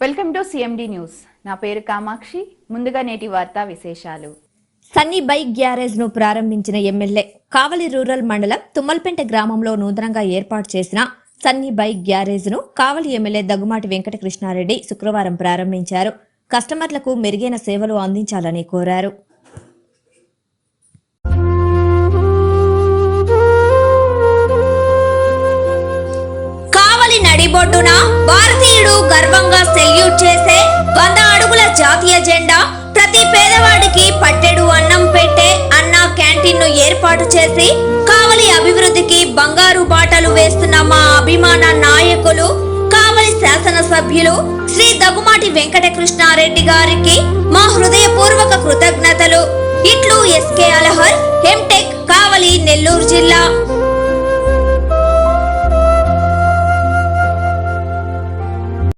Welcome to CMD news నా పేరు కామాక్షి. ముందుగా నేటి వార్తా విశేషాలు. సన్నీ బైక్ గ్యారేజ్ను ప్రారంభించిన ఎమ్మెల్యే కావలి రూరల్ మండలం తుమ్మల్పేంట గ్రామంలో నూతనంగా ఏర్పాటు చేసిన సన్నీ బైక్ గ్యారేజ్ను కావలి ఎమ్మెల్యే దగ్గుమాటి వెంకటకృష్ణారెడ్డి శుక్రవారం ప్రారంభించారు. కస్టమర్లకు మెరుగైన సేవలు అందించాలని కోరారు. కావలి నడిబొడ్డున భారతీయుడు గర్వంగా సెల్యూట్ చేసే వంద అడుగుల జాతీయ జెండా ప్రతి పేదవాడికి పట్టెడు అన్నం పెట్టే అన్న క్యాంటీన్ను ఏర్పాటు చేసి కావలి అభివృద్ధికి బంగారు బాటలు వేస్తున్న మా అభిమాన నాయకులు కావలి శాసనసభ్యులు శ్రీ దగ్గుమాటి వెంకటకృష్ణారెడ్డి గారికి మా హృదయపూర్వక కృతజ్ఞతలు. ఇట్లు ఎస్కే అలహర్ ఎంటెక్ కావలి నెల్లూరు జిల్లా.